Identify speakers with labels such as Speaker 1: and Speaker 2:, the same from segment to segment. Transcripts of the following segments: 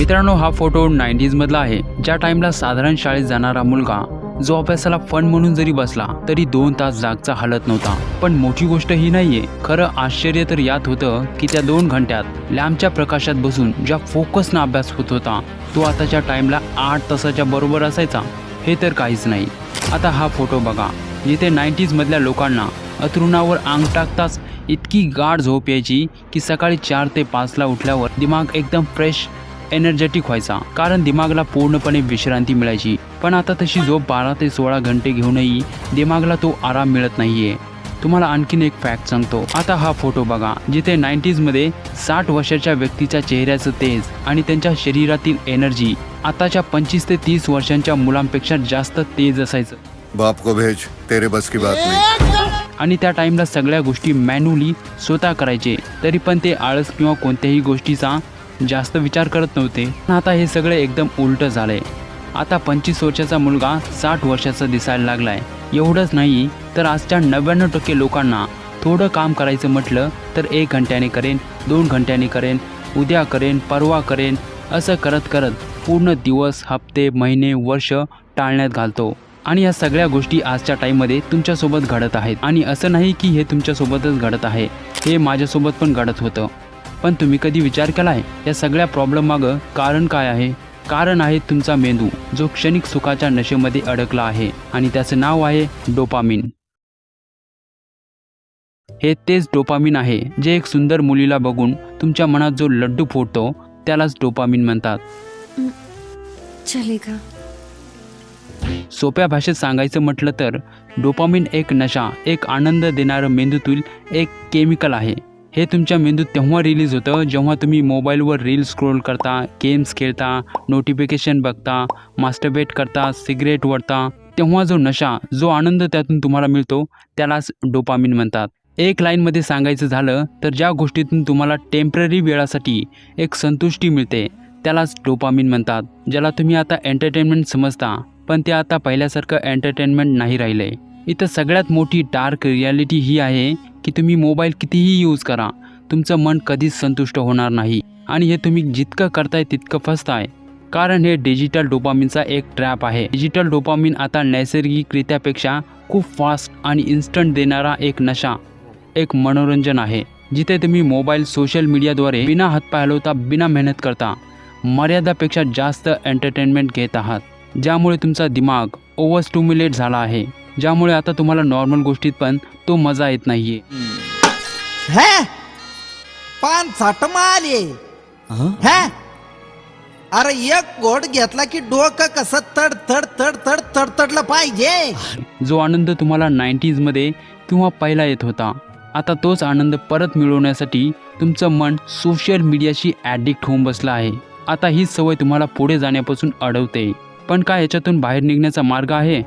Speaker 1: मित्रांनो हा photo nineties मधला आहे. ज्या टाइमला साधारण शाळेत जाणारा मुलगा जो अभ्यासाला फन म्हणून जरी बसला तरी दोन तास जागचा हालत नव्हता. पण मोठी गोष्ट ही नाहीये. खरं आश्चर्य तर यात होतं की त्या दोन घंट्यात लॅम्पच्या प्रकाशात बसून ज्या फोकसनं अभ्यास होत होता तो आताच्या टाइमला आठ तासाच्या बरोबर असायचा. हे तर काहीच नाही. आता हा फोटो बघा. जिथे नाईन्टीज मधल्या लोकांना अथरुणावर अंग टाकताच इतकी गाढ झोप यायची की सकाळी चार ते पाचला उठल्यावर दिमाग एकदम फ्रेश एनर्जेटिक व्हायचा. कारण दिमागला पूर्णपणे विश्रांती मिळायची. पण आता तशी झोप बारा ते सोळा घंटे घेऊनही दिमागला तो आराम मिळत नाहीये. तुम्हाला आणखीन एक फॅक्ट सांगतो. आता हा फोटो बघा जिथे 90s मध्ये साठ वर्षाच्या व्यक्तीच्या चेहऱ्याचं तेज आणि त्यांच्या शरीरातील एनर्जी आताच्या पंचवीस ते तीस वर्षांच्या मुलांपेक्षा जास्त तेज असायचं.
Speaker 2: बाप को भेज तेरे बस की बात नहीं.
Speaker 1: आणि त्या टाईमला सगळ्या गोष्टी मॅन्युअली स्वतः करायचे. तरी पण ते आळस किंवा कोणत्याही गोष्टीचा जास्त विचार करत नव्हते. आता हे सगळे एकदम उलट आहे आता पंचवीस वर्षाचा मुलगा साठ वर्षाचा दिसायला लागलाय. एवढंच नाही तर आजच्या नव्याण्णव टक्के लोकांना थोडं काम करायचं म्हटलं तर एक घंट्याने करेन दोन घंट्याने करेन उद्या करेन परवा करेन असं करत करत पूर्ण दिवस हप्ते महिने वर्ष टाळण्यात घालतो. आणि या सगळ्या गोष्टी आजच्या टाईममध्ये तुमच्यासोबत घडत आहेत. आणि असं नाही की हे तुमच्यासोबतच घडत आहे. हे माझ्यासोबत पण घडत होतं. पण तुम्ही कधी विचार केला आहे या सगळ्या प्रॉब्लेम मागं कारण काय आहे? कारण आहे तुमचा मेंदू जो क्षणिक सुखाच्या नशेमध्ये अडकला आहे आणि त्याचं नाव आहे डोपामिन. हे तेच डोपामिन आहे जे एक सुंदर मुलीला बघून तुमच्या मनात जो लड्डू फोडतो त्यालाच डोपामिन म्हणतात.
Speaker 3: चलेगा.
Speaker 1: सोप्या भाषेत सांगायचं म्हटलं तर डोपामिन एक नशा एक आनंद देणारं मेंदूतील एक केमिकल आहे. हे तुमच्या मेंदूत तेव्हा रिलीज होतं जेव्हा तुम्ही मोबाईलवर रील स्क्रोल करता गेम्स खेळता नोटिफिकेशन बघता मास्टरबेट करता सिगरेट वळता तेव्हा जो नशा जो आनंद त्यातून तुम्हाला मिळतो त्यालाच डोपामिन म्हणतात. एक लाईनमध्ये सांगायचं झालं तर ज्या गोष्टीतून तुम्हाला टेंपररी वेळासाठी एक संतुष्टी मिळते त्यालाच डोपामिन म्हणतात ज्याला तुम्ही आता एंटरटेनमेंट समजता पण ते आता पहिल्यासारखं एंटरटेनमेंट नाही राहिले. इथं सगळ्यात मोठी डार्क रियालिटी ही आहे की तुम्ही मोबाईल कितीही यूज करा तुमचं मन कधीच संतुष्ट होणार नाही. आणि हे तुम्ही जितकं करताय तितकं फसताय. कारण हे डिजिटल डोपामिनचा एक ट्रॅप आहे. डिजिटल डोपामिन आता नैसर्गिकरित्यापेक्षा खूप फास्ट आणि इन्स्टंट देणारा एक नशा एक मनोरंजन आहे जिथे तुम्ही मोबाईल सोशल मीडियाद्वारे बिना हातपाय हलवता बिना मेहनत करता मर्यादापेक्षा जास्त एंटरटेनमेंट घेत आहात. ज्यामुळे तुमचा दिमाग ओव्हर स्टुम्युलेट झाला आहे. ज्यामुळे आता तुम्हाला नॉर्मल गोष्टीत पण तो मजा येत नाहीये.
Speaker 4: है? पान साठ आले. है? अरे एक गोड घेतला की डोकं कसं तड तड तड तड तडतडलं पाहिजे.
Speaker 1: जो आनंद तुम्हाला 90s मध्ये किंवा पहिला येत होता आता तोच आनंद परत मिळवण्यासाठी तुमचं मन सोशल मीडियाशी ॲडिक्ट होऊन बसलं आहे. आता ही सवय तुम्हाला पुढे जाण्यापासून अडवते. पण काय याच्यातून बाहेर निघण्याचा मार्ग आहे?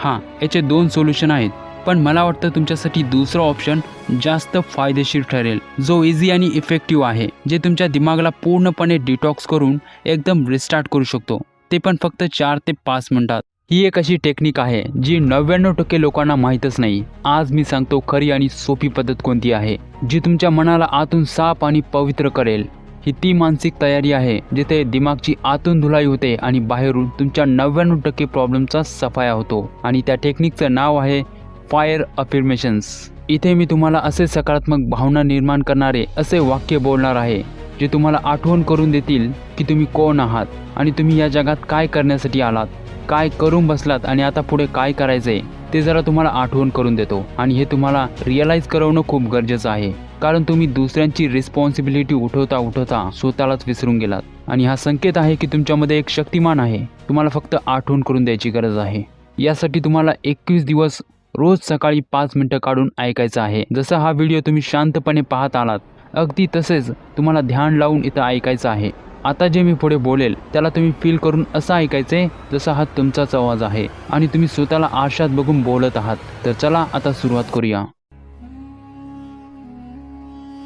Speaker 1: हां याचे दोन सोल्युशन आहेत. पण मला वाटतं तुमच्यासाठी दुसरा ऑप्शन जास्त फायदेशीर ठरेल. जो इझी आणि इफेक्टिव्ह आहे जे तुमच्या दिमागाला पूर्णपणे डिटॉक्स करून एकदम रिस्टार्ट करू शकतो. ते पण फक्त चार ते पाच मिनिटात. ही एक अशी टेक्निक आहे जी नव्याण्णव टक्के लोकांना माहीतच नाही. आज मी सांगतो खरी आणि सोपी पद्धत कोणती आहे जी तुमच्या मनाला आतून साफ आणि पवित्र करेल. ही ती मानसिक तयारी आहे जिथे दिमागची आतून धुलाई होते आणि बाहेरून तुमच्या नव्याण्णव टक्के प्रॉब्लेमचा सफाया होतो. आणि त्या टेक्निकचं नाव आहे फायर अफिर्मेशन्स. इथे मी तुम्हाला असे सकारात्मक भावना निर्माण करणारे असे वाक्य बोलणार आहे जे तुम्हाला आठवण करून देतील की तुम्ही कोण आहात आणि तुम्ही या जगात काय करण्यासाठी आलात काय करून बसलात आणि आता पुढे काय करायचंय. ते जरा तुम्हाला आठवण करून देतो. आणि हे तुम्हाला रिअलाईज करवणं खूप गरजेचं आहे. कारण तुम्ही दुसऱ्यांची रिस्पॉन्सिबिलिटी उठवता उठवता स्वतःलाच विसरून गेलात. आणि हा संकेत आहे की तुमच्यामध्ये एक शक्तिमान आहे. तुम्हाला फक्त आठवण करून द्यायची गरज आहे. यासाठी तुम्हाला एकवीस दिवस रोज सकाळी पाच मिनटं काढून ऐकायचं आहे. जसा हा व्हिडिओ तुम्ही शांतपणे पाहत आलात अगदी तसेच तुम्हाला ध्यान लावून इथं ऐकायचं आहे. आता जे मी पुढे बोलेल त्याला तुम्ही फील करून असं ऐकायचंय जसा हा तुमचाच आवाज आहे. आणि तुम्ही स्वतःला आरशात बघून बोलत आहात. तर चला आता सुरुवात करूया.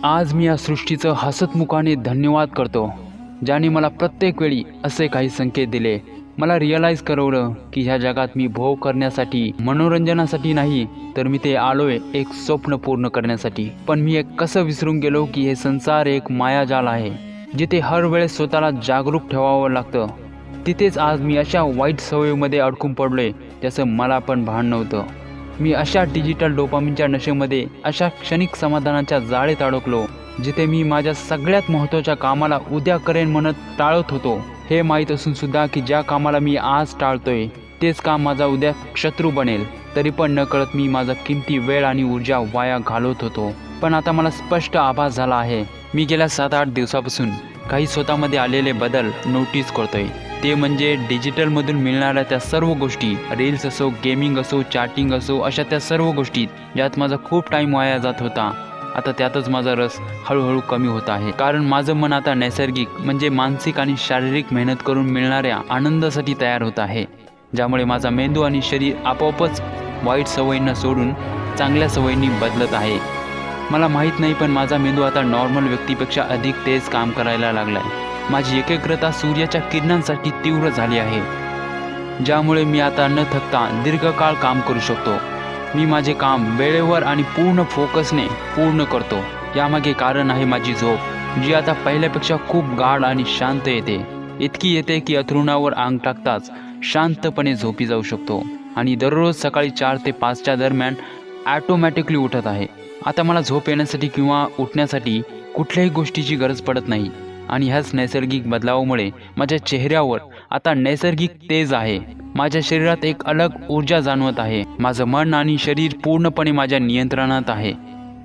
Speaker 1: आज मी या सृष्टीचं हसतमुखाने धन्यवाद करतो ज्याने मला प्रत्येक वेळी असे काही संकेत दिले. मला रिअलाईज करवलं की ह्या जगात मी भोग करण्यासाठी मनोरंजनासाठी नाही तर मी ते आलोय एक स्वप्न पूर्ण करण्यासाठी. पण मी एक कसं विसरून गेलो की हे संसार एक मायाजाल आहे. जिथे हर वेळेस स्वतःला जागरूक ठेवावं लागतं. तिथेच आज मी अशा वाईट सवयीमध्ये अडकून पडलोय त्याचं मला पण भान नव्हतं. मी अशा डिजिटल डोपामीनच्या नशेमध्ये अशा क्षणिक समाधानाच्या जाळेत अडकलो जिथे मी माझ्या सगळ्यात महत्त्वाच्या कामाला उद्या करेन म्हणत टाळत होतो. हे माहीत असून सुद्धा की ज्या कामाला मी आज टाळतोय तेच काम माझा उद्या शत्रू बनेल. तरी पण नकळत मी माझा किमती वेळ आणि ऊर्जा वाया घालवत होतो. पण आता मला स्पष्ट आभास झाला आहे. मी गेल्या सात आठ दिवसापासून काही स्वतःमध्ये आलेले बदल नोटीस करतोय. ते म्हणजे डिजिटलमधून मिळणाऱ्या त्या सर्व गोष्टी रील्स असो गेमिंग असो चॅटिंग असो अशा त्या सर्व गोष्टी ज्यात माझा खूप टाईम वाया जात होता. आता त्यातच माझा रस हळूहळू कमी होत आहे. कारण माझं मन आता नैसर्गिक म्हणजे मानसिक आणि शारीरिक मेहनत करून मिळणाऱ्या आनंदासाठी तयार होत आहे. ज्यामुळे माझा मेंदू आणि शरीर आपोआपच वाईट सवयींना सोडून चांगल्या सवयींनी बदलत आहे. मला माहीत नाही पण माझा मेंदू आता नॉर्मल व्यक्तीपेक्षा अधिक तेज काम करायला लागला आहे माझी एकाग्रता सूर्याच्या किरणांसाठी तीव्र झाली आहे ज्यामुळे मी आता न थकता दीर्घकाळ काम करू शकतो. मी माझे काम वेळेवर आणि पूर्ण फोकसने पूर्ण करतो. यामागे कारण आहे माझी झोप जी आता पहिल्यापेक्षा खूप गाढ आणि शांत येते. इतकी येते की अथरुणावर अंग टाकताच शांतपणे झोपी जाऊ शकतो. आणि दररोज सकाळी चार ते पाचच्या दरम्यान ॲटोमॅटिकली उठत आहे. आता मला झोप येण्यासाठी किंवा उठण्यासाठी कुठल्याही गोष्टीची गरज पडत नाही. आणि ह्याच नैसर्गिक बदलावामुळे माझ्या चेहऱ्यावर आता नैसर्गिक तेज आहे. माझ्या शरीरात एक अलग ऊर्जा जाणवत आहे. माझं मन आणि शरीर पूर्णपणे माझ्या नियंत्रणात आहे.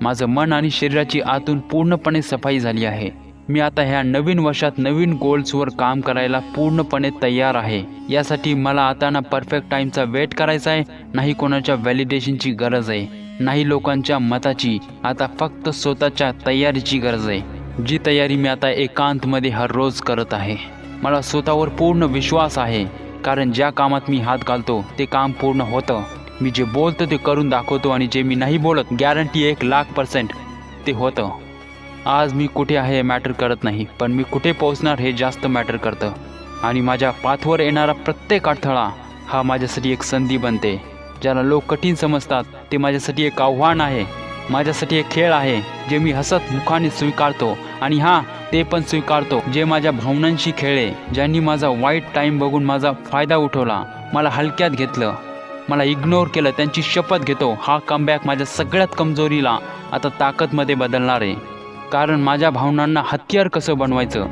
Speaker 1: माझं मन आणि शरीराची आतून पूर्णपणे सफाई झाली आहे. मी आता ह्या नवीन वर्षात नवीन गोल्सवर काम करायला पूर्णपणे तयार आहे. यासाठी मला आता ना परफेक्ट टाईमचा वेट करायचा आहे. नाही कोणाच्या व्हॅलिडेशनची गरज आहे. नाही लोकांच्या मताची आता फक्त स्वतःच्या तयारीची गरज आहे. जी तयारी मी आता एकांतमध्ये हर रोज करत आहे. मला स्वतःवर पूर्ण विश्वास आहे कारण ज्या कामात मी हात घालतो ते काम पूर्ण होतं. मी जे बोलतो ते करून दाखवतो आणि जे मी नाही बोलत गॅरंटी एक लाख पर्सेंट ते होतं. आज मी कुठे आहे हे मॅटर करत नाही पण मी कुठे पोहोचणार हे जास्त मॅटर करतं. आणि माझ्या पाथवर येणारा प्रत्येक अडथळा हा माझ्यासाठी एक संधी बनते. ज्याला लोक कठीण समजतात ते माझ्यासाठी एक आव्हान आहे. माझ्यासाठी एक खेळ आहे जे मी हसत मुखाने स्वीकारतो. आणि हां ते पण स्वीकारतो जे माझ्या भावनांशी खेळले ज्यांनी माझा वाईट टाईम बघून माझा फायदा उठवला. मला हलक्यात घेतलं. मला इग्नोर केलं त्यांची शपथ घेतो. हा कमबॅक माझ्या सगळ्यात कमजोरीला आता ताकदमध्ये बदलणार आहे. कारण माझ्या भावनांना हत्यार कसं बनवायचं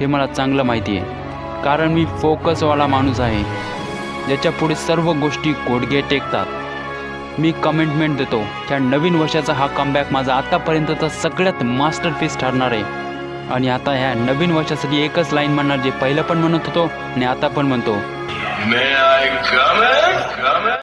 Speaker 1: हे मला चांगलं माहिती आहे. कारण मी फोकसवाला माणूस आहे. ज्याच्या पुढे सर्व गोष्टी कोडगे टेकतात. मी कमेंटमेंट देतो. त्या नवीन वर्षाचा हा कमबॅक माझा आतापर्यंतचा सगळ्यात मास्टरपीस ठरणार आहे. आणि आता ह्या नवीन वर्षासाठी एकच लाईन म्हणणार जे पहिलं पण म्हणत होतो आणि आता पण म्हणतो.